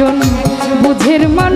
একজন বুঝের মানুষ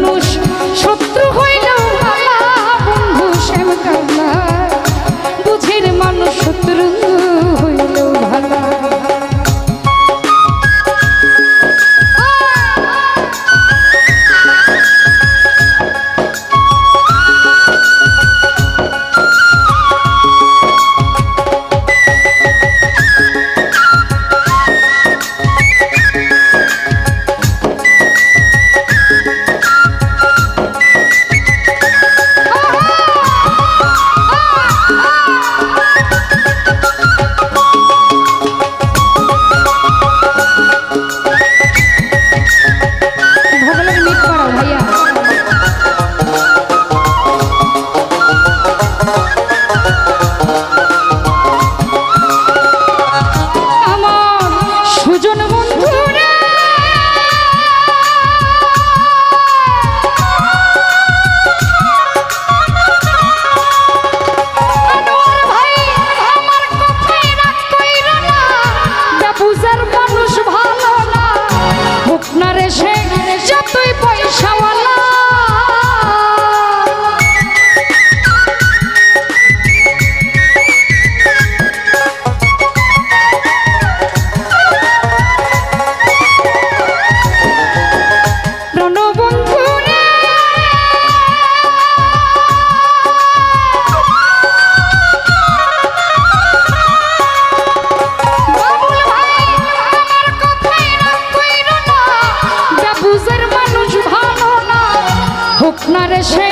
Not a shame.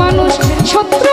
মানুষ শত্রু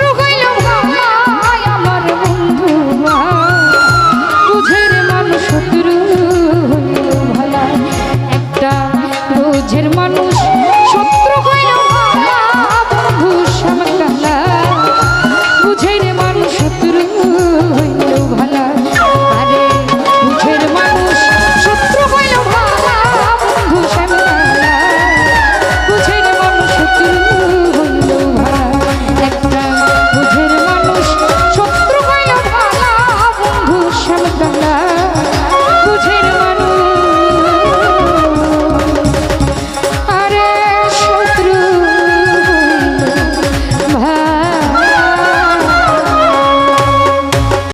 মাঝের মানুষ